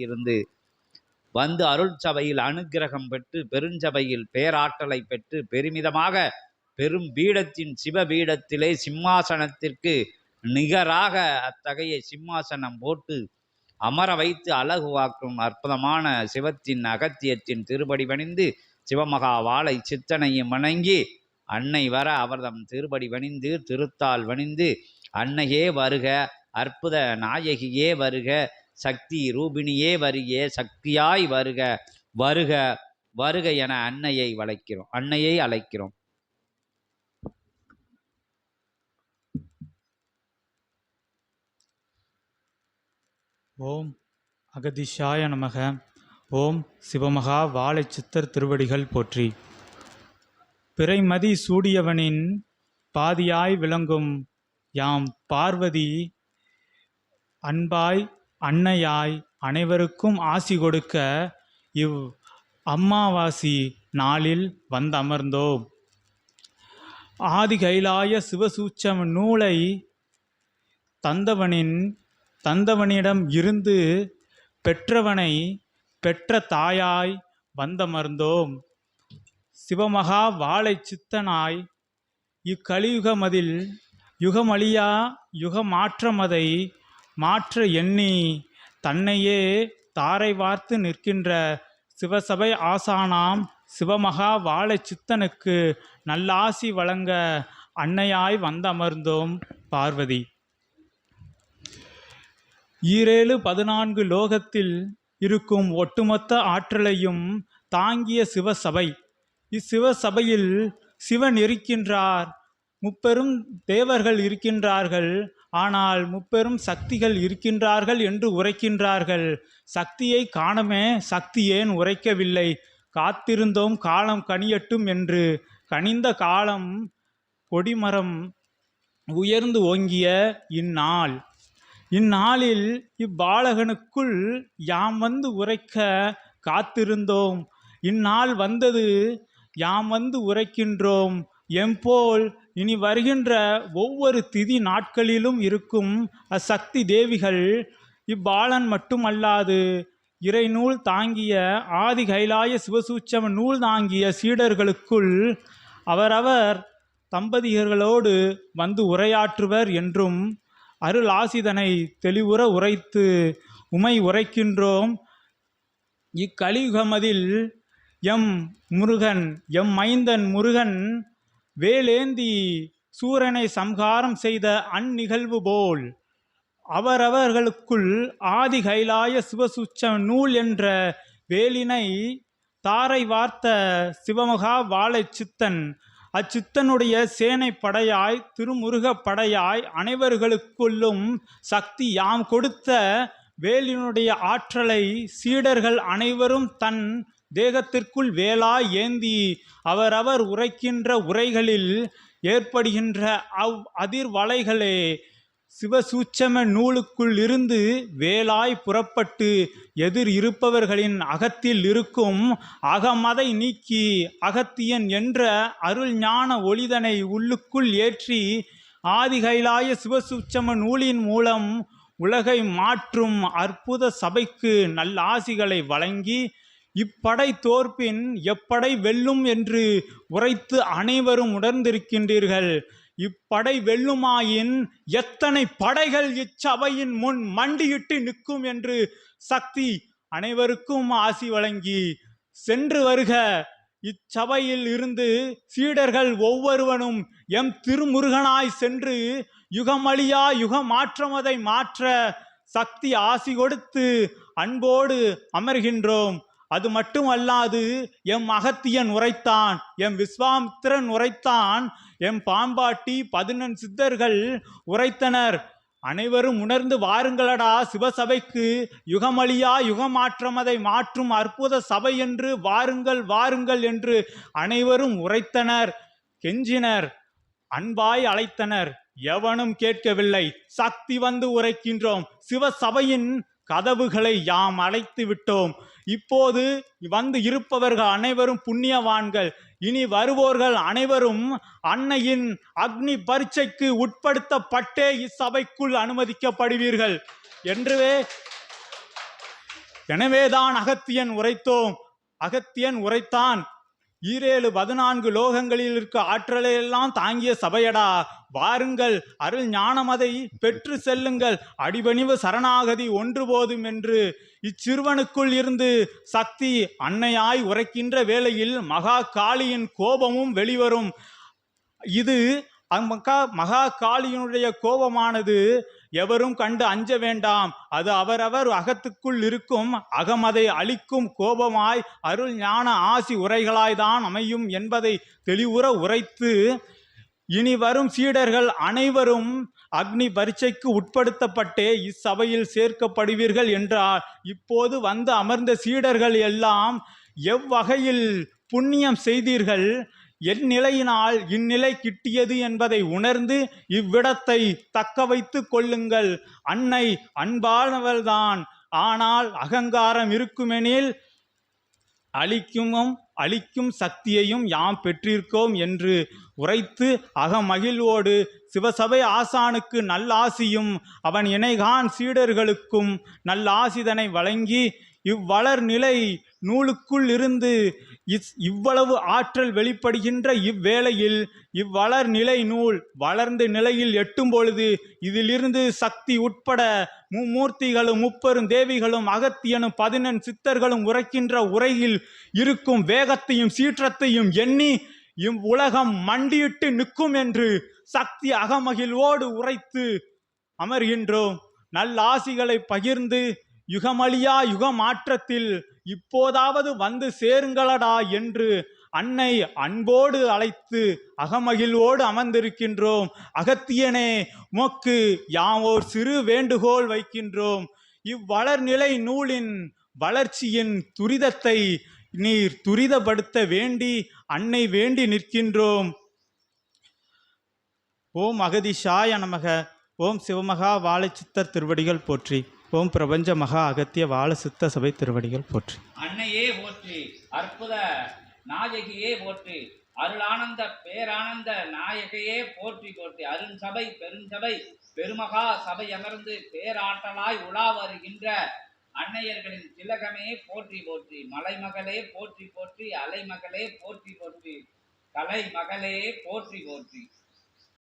இருந்து வந்து அருள் சபையில் அனுக்கிரகம் பெற்று பெருஞ்சபையில் பேராற்றலை பெற்று பெருமிதமாக பெரும் பீடத்தின் சிவபீடத்திலே சிம்மாசனத்திற்கு நிகராக அத்தகைய சிம்மாசனம் போட்டு அமர வைத்து அழகுவாக்கும் அற்புதமான சிவத்தின் அகத்தியத்தின் திருப்படி பணிந்து சிவமகா வாழை சித்தனையும் வணங்கி அன்னை வர அவர்தம் திருப்படி வணிந்து திருத்தால் வணிந்து அன்னையே வருக அற்புத நாயகியே வருக சக்தி ரூபிணியே வருகே சக்தியாய் வருக வருக வருக என அன்னையை வளைக்கிறோம். அன்னையை அழைக்கிறோம். ஓம் அகதிஷாய நமக. ஓம் சிவமகா வாழை சித்தர் திருவடிகள் போற்றி. பிறைமதி சூடியவனின் பாதியாய் விளங்கும் யாம் பார்வதி அன்பாய் அன்னையாய் அனைவருக்கும் ஆசி கொடுக்க இவ் அம்மாவாசி நாளில் வந்தமர்ந்தோம். ஆதி கைலாய சிவசூச்சம் நூலை தந்தவனின் தந்தவனிடம் இருந்து பெற்றவனை பெற்ற தாயாய் வந்தமர்ந்தோம். சிவமகா வாழை சித்தனாய் இக்கலியுகமதில் யுகமழியா யுகமாற்றமதை மாற்ற எண்ணி தன்னையே தாரை வார்த்து நிற்கின்ற சிவசபை ஆசானாம் சிவமகா வாழை சித்தனுக்கு நல்லாசி வழங்க அன்னையாய் வந்தமர்ந்தோம் பார்வதி. ஈரேழு பதினான்கு லோகத்தில் இருக்கும் ஒட்டுமொத்த ஆற்றலையும் தாங்கிய சிவசபை. இச்சிவசபையில் சிவன் இருக்கின்றார். முப்பெரும் தேவர்கள் இருக்கின்றார்கள். ஆனால் முப்பெரும் சக்திகள் இருக்கின்றார்கள் என்று உரைக்கின்றார்கள். சக்தியை காணமே சக்தி ஏன் உரைக்கவில்லை? காத்திருந்தோம் காலம் கனியட்டும் என்று. கனிந்த காலம் கொடிமரம் உயர்ந்து ஓங்கிய இந்நாள். இந்நாளில் இப்பாலகனுக்குள் யாம் வந்து உரைக்க காத்திருந்தோம். இந்நாள் வந்தது யாம் வந்து உரைக்கின்றோம். எம்போல் இனி வருகின்ற ஒவ்வொரு திதி நாட்களிலும் இருக்கும் அசக்தி தேவிகள் இப்பாலன் மட்டுமல்லாது இறைநூல் தாங்கிய ஆதி கைலாய சிவசூச்சம நூல் தாங்கிய சீடர்களுக்குள் அவரவர் தம்பதியர்களோடு வந்து உரையாற்றுவர் என்றும் அருள் ஆசிதனை தெளிவுற உரைத்து உமை உரைக்கின்றோம். இக்கலியுகமதில் எம் முருகன் எம் மைந்தன் முருகன் வேலேந்தி சூரனை சம்ஹாரம் செய்த அந்நிகழ்வு போல் அவரவர்களுக்குள் ஆதி கைலாய சிவசுச்ச நூல் என்ற வேலினை தாரை வார்த்த சிவமகா வாழை சித்தன் அச்சித்தனுடைய சேனை படையாய் திருமுருகப் படையாய் அனைவர்களுக்குள்ளும் சக்தி யாம் கொடுத்த வேலினுடைய ஆற்றலை சீடர்கள் அனைவரும் தன் தேகத்திற்குள் வேலாய் ஏந்தி அவரவர் உரைக்கின்ற உரைகளில் ஏற்படுகின்ற அவ் அதிர்வலைகளே சிவசூட்சம நூலுக்குள் இருந்து வேலாய் புறப்பட்டு எதிர் இருப்பவர்களின் அகத்தில் இருக்கும் அகமதை நீக்கி அகத்தியன் என்ற அருள் ஞான ஒளிதனை உள்ளுக்குள் ஏற்றி ஆதிகைலாய சிவசூட்சம நூலின் மூலம் உலகை மாற்றும் அற்புத சபைக்கு நல்லாசிகளை வழங்கி இப்படை தோற்பின் எப்படை வெல்லும் என்று உரைத்து அனைவரும் உணர்ந்திருக்கின்றீர்கள். இப்படை வெல்லுமாயின் எத்தனை படைகள் இச்சபையின் முன் மண்டியிட்டு நிற்கும் என்று சக்தி அனைவருக்கும் ஆசி வழங்கி சென்று வருக. இச்சபையில் இருந்து சீடர்கள் ஒவ்வொருவனும் எம் திருமுருகனாய் சென்று யுகமழியா யுக மாற்றமதை மாற்ற சக்தி ஆசி கொடுத்து அன்போடு அமர்கின்றோம். அது மட்டுமல்லாது எம் அகத்தியன் உரைத்தான் எம் விஸ்வாமித்திரன் உரைத்தான் எம் பாம்பாட்டி பதினெண் சித்தர்கள் உரைத்தனர். அனைவரும் உணர்ந்து வாருங்களடா சிவசபைக்கு யுகமழியா யுகமாற்றமதை மாற்றும் அற்புத சபை என்று வாருங்கள் வாருங்கள் என்று அனைவரும் உரைத்தனர் கெஞ்சினர் அன்பாய் அழைத்தனர். எவனும் கேட்கவில்லை சக்தி வந்து உரைக்கின்றோம். சிவசபையின் கதவுகளை யாம் அழைத்து விட்டோம். இப்போது வந்து இருப்பவர்கள் அனைவரும் புண்ணியவான்கள். இனி வருவோர்கள் அனைவரும் அன்னையின் அக்னி பரீட்சைக்கு உட்படுத்தப்பட்டே இச்சபைக்குள் அனுமதிக்கப்படுவீர்கள். என்றுவே எனவேதான் அகத்தியன் உரைத்தோம். அகத்தியன் உரைத்தான். ஈரேழு பதினான்கு லோகங்களில் இருக்க ஆற்றலை எல்லாம் தாங்கிய சபையடா வாருங்கள் அருள் ஞானமதை பெற்று செல்லுங்கள் அடிபணிவு சரணாகதி ஒன்று போதும் என்று. இச்சிறுவனுக்குள் இருந்து சக்தி அன்னையாய் உரைக்கின்ற வேளையில் மகா காளியின் கோபமும் வெளிவரும். இது மகா மகா காளியினுடைய கோபமானது எவரும் கண்டு அஞ்ச வேண்டாம். அது அவரவர் அகத்துக்குள் இருக்கும். அகமதை அளிக்கும் கோபமாய் அருள் ஞான ஆசி உரைகளாய்தான் அமையும் என்பதை தெளிவுற உரைத்து இனி வரும் சீடர்கள் அனைவரும் அக்னி பரீட்சைக்கு உட்படுத்தப்பட்டே இச்சபையில் சேர்க்கப்படுவீர்கள் என்றார். இப்போது வந்து அமர்ந்த சீடர்கள் எல்லாம் எவ்வகையில் புண்ணியம் செய்தீர்கள்? என் நிலையினால் இந்நிலை கிட்டியது என்பதை உணர்ந்து இவ்விடத்தை தக்க வைத்து கொள்ளுங்கள். அன்னை அன்பானவள்தான். ஆனால் அகங்காரம் இருக்குமெனில் அழிக்கும் அழிக்கும் சக்தியையும் யாம் பெற்றிருக்கோம் என்று உரைத்து அகமகிழ்வோடு சிவசபை ஆசானுக்கு நல்லாசியும் அவன் இணைகான் சீடர்களுக்கும் நல்லாசிதனை வழங்கி இவ்வளர் நிலை நூலுக்குள் இருந்து இஸ்- இவ்வளவு ஆற்றல் வெளிப்படுகின்ற இவ்வேளையில் இவ்வளர் நிலை நூல் வளர்ந்த நிலையில் எட்டும் பொழுது இதிலிருந்து சக்தி உட்பட மும்மூர்த்திகளும் முப்பெரும் தேவிகளும் அகத்தியனும் பதினெண் சித்தர்களும் உரைக்கின்ற உரையில் இருக்கும் வேகத்தையும் சீற்றத்தையும் எண்ணி இவ்வுலகம் மண்டியிட்டு நிற்கும் என்று சக்தி அகமகிழ்வோடு உரைத்து அமர்கின்றோம். நல்லாசிகளை பகிர்ந்து யுகமழியா யுக மாற்றத்தில் இப்போதாவது வந்து சேருங்களடா என்று அன்னை அன்போடு அழைத்து அகமகிழ்வோடு அமர்ந்திருக்கின்றோம். அகத்தியனே உமக்கு யாம் ஓர் சிறு வேண்டுகோள் வைக்கின்றோம். இவ்வளர்நிலை நூலின் வளர்ச்சியின் துரிதத்தை நீர் துரிதப்படுத்த வேண்டி அன்னை வேண்டி நிற்கின்றோம். ஓம் அகதிஷாய நமக. ஓம் சிவமகா வாழைச்சித்தர் திருவடிகள் போற்றி. ஓம் பிரபஞ்ச மகா அகத்திய வாழ சித்த சபை திருவடிகள் போற்றி. அன்னையே போற்றி அற்புத நாயகியே போற்றி அருளானந்த பேரானந்த நாயகையே போற்றி போற்றி. அருண்சபை பெருஞ்சபை பெருமகா சபை அமர்ந்து பேராற்றலாய் உலா வருகின்ற அன்னையர்களின் திலகமே போற்றி போற்றி. மலைமகளே போற்றி போற்றி அலைமகளே போற்றி போற்றி கலைமகளே போற்றி போற்றி.